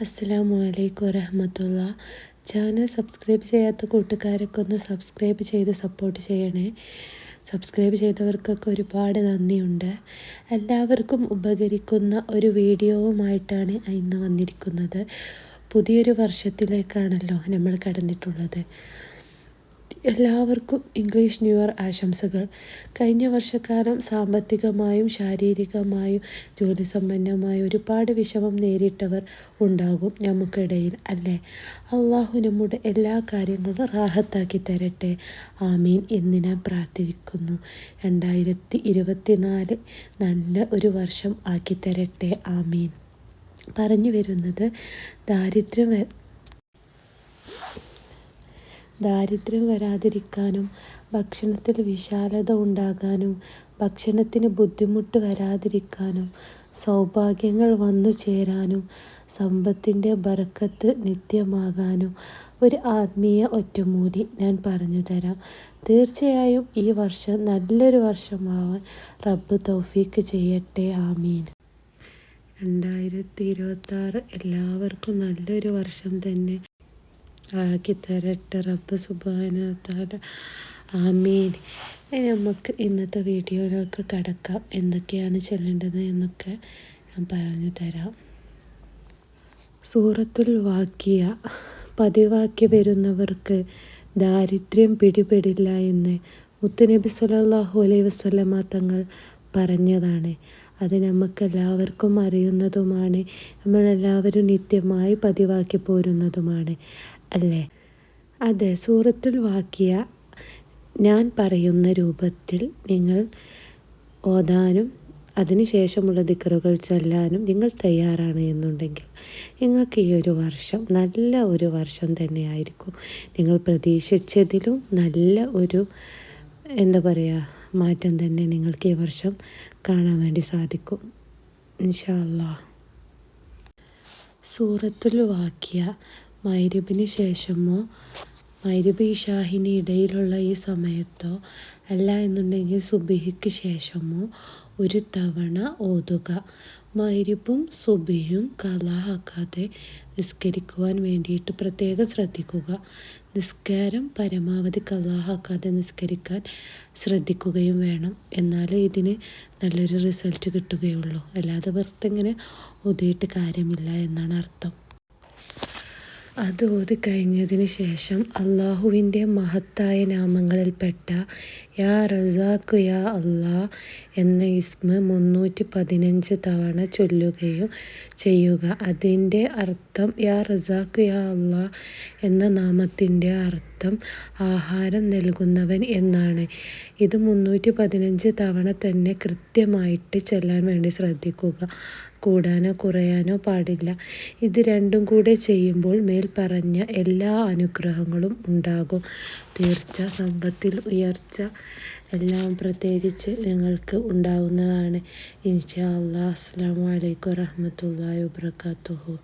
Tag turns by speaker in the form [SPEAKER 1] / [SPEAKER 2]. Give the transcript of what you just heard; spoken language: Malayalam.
[SPEAKER 1] അസ്സലാമു അലൈക്കും വരഹമത്തുള്ള ചാനൽ സബ്സ്ക്രൈബ് ചെയ്യാത്ത കൂട്ടുകാരൊക്കെ ഒന്ന് സബ്സ്ക്രൈബ് ചെയ്ത് സപ്പോർട്ട് ചെയ്യണേ. സബ്സ്ക്രൈബ് ചെയ്തവർക്കൊക്കെ ഒരുപാട് നന്ദിയുണ്ട്. എല്ലാവർക്കും ഉപകരിക്കുന്ന ഒരു വീഡിയോവുമായിട്ടാണ് ഇന്ന് വന്നിരിക്കുന്നത്. പുതിയൊരു വർഷത്തിലേക്കാണല്ലോ നമ്മൾ കടന്നിട്ടുള്ളത്. എല്ലാവർക്കും ഇംഗ്ലീഷ് ന്യൂ ഇയർ ആശംസകൾ. കഴിഞ്ഞ വർഷക്കാലം സാമ്പത്തികമായും ശാരീരികമായും ജോലി സംബന്ധമായും ഒരുപാട് വിഷമം നേരിട്ടവർ ഉണ്ടാകും നമുക്കിടയിൽ അല്ലേ? അള്ളാഹു നമ്മുടെ എല്ലാ കാര്യങ്ങളും റാഹത്താക്കി തരട്ടെ. ആമീൻ എന്ന് ഞാൻ പ്രാർത്ഥിക്കുന്നു. രണ്ടായിരത്തി ഇരുപത്തിനാല് നല്ല ഒരു വർഷം ആക്കി തരട്ടെ. ആമീൻ. പറഞ്ഞു വരുന്നത് ദാരിദ്ര്യം ദാരിദ്ര്യം വരാതിരിക്കാനും ഭക്ഷണത്തിൽ വിശാലത ഉണ്ടാകാനും ഭക്ഷണത്തിന് ബുദ്ധിമുട്ട് വരാതിരിക്കാനും സൗഭാഗ്യങ്ങൾ വന്നു ചേരാനും സമ്പത്തിന്റെ ബറക്കത്ത് നിത്യമാകാനും ഒരു ആത്മീയ ഒറ്റമൂലി ഞാൻ പറഞ്ഞു തരാം. തീർച്ചയായും ഈ വർഷം നല്ലൊരു വർഷമാവാൻ റബ്ബ് തൗഫീക്ക് ചെയ്യട്ടെ. ആമീൻ. രണ്ടായിരത്തി ഇരുപത്തി എല്ലാവർക്കും നല്ലൊരു വർഷം തന്നെ. ആക്കി തരട്ടെ. റബ്ബ് സുബാനത്താല ആമീൻ. നമുക്ക് ഇന്നത്തെ വീഡിയോയിലേക്ക് കടക്കാം. എന്തൊക്കെയാണ് ചെല്ലേണ്ടത് എന്നൊക്കെ ഞാൻ പറഞ്ഞു തരാം. സൂറത്തുൽ വാക്കിയ പതിവാക്കി വരുന്നവർക്ക് ദാരിദ്ര്യം പിടിപെടില്ല എന്ന് മുത്തുനബി സലാഹു അലൈഹി വസ്ലമ തങ്ങൾ പറഞ്ഞതാണ്. അത് നമുക്കെല്ലാവർക്കും അറിയുന്നതുമാണ്. നമ്മളെല്ലാവരും നിത്യമായി പതിവാക്കി പോരുന്നതുമാണ്. അല്ലേ? അതെ സൂറത്തുൽ വാക്കിയ ഞാൻ പറയുന്ന രൂപത്തിൽ നിങ്ങൾ ഓതാനും അതിനുശേഷമുള്ള ദിക്കറുകൾ ചൊല്ലാനും നിങ്ങൾ തയ്യാറാണ് എന്നുണ്ടെങ്കിൽ നിങ്ങൾക്ക് ഈ ഒരു വർഷം നല്ല ഒരു വർഷം തന്നെയായിരിക്കും. നിങ്ങൾ പ്രതീക്ഷിച്ചതിലും നല്ല ഒരു എന്താ പറയുക മാറ്റം തന്നെ നിങ്ങൾക്ക് ഈ വർഷം കാണാൻ വേണ്ടി സാധിക്കും. ഇൻഷാല്ലാ സൂറത്തുൽ വാക്കിയ മൈരബിന് ശേഷമോ മൈരബ് ഇഷാഹിന് ഇടയിലുള്ള ഈ സമയത്തോ അല്ല എന്നുണ്ടെങ്കിൽ സുബിഹിക്ക് ശേഷമോ ഒരു തവണ ഓതുക. മൈരിബും സുബിയും കലാഹാക്കാതെ നിസ്കരിക്കുവാൻ വേണ്ടിയിട്ട് പ്രത്യേകം ശ്രദ്ധിക്കുക. നിസ്കാരം പരമാവധി കലാഹാക്കാതെ നിസ്കരിക്കാൻ ശ്രദ്ധിക്കുകയും വേണം. എന്നാലേ ഇതിന് നല്ലൊരു റിസൾട്ട് കിട്ടുകയുള്ളൂ. അല്ലാതെ വെറുതെ ഇങ്ങനെ ഒതിയിട്ട് കാര്യമില്ല എന്നാണ് അർത്ഥം. അത് ഓതി കഴിഞ്ഞതിന് ശേഷം അള്ളാഹുവിന്റെ മഹത്തായ നാമങ്ങളിൽപ്പെട്ട യാ റസാഖ് യാ അള്ളാ എന്ന ഇസ്മ മുന്നൂറ്റി പതിനഞ്ച് തവണ ചൊല്ലുകയും ചെയ്യുക. അതിന്റെ അർത്ഥം യാ റസാഖ് യാ അള്ളാ എന്ന നാമത്തിന്റെ അർത്ഥം ആഹാരം നൽകുന്നവൻ എന്നാണ്. ഇത് മുന്നൂറ്റി പതിനഞ്ച് തവണ തന്നെ കൃത്യമായിട്ട് ചൊല്ലാൻ വേണ്ടി ശ്രദ്ധിക്കുക. കൂടാനോ കുറയാനോ പാടില്ല. ഇത് രണ്ടും കൂടെ ചെയ്യുമ്പോൾ മേൽ പറഞ്ഞ എല്ലാ അനുഗ്രഹങ്ങളും ഉണ്ടാകും. തീർച്ച സമ്പത്തിൽ ഉയർച്ച എല്ലാം പ്രത്യേകിച്ച് നിങ്ങൾക്ക് ഉണ്ടാവുന്നതാണ്. ഇൻഷാ അല്ലാഹ്. അസ്സാം വലൈക്കും വറഹമത്തല്ലാ വാബർക്കാത്തുഹു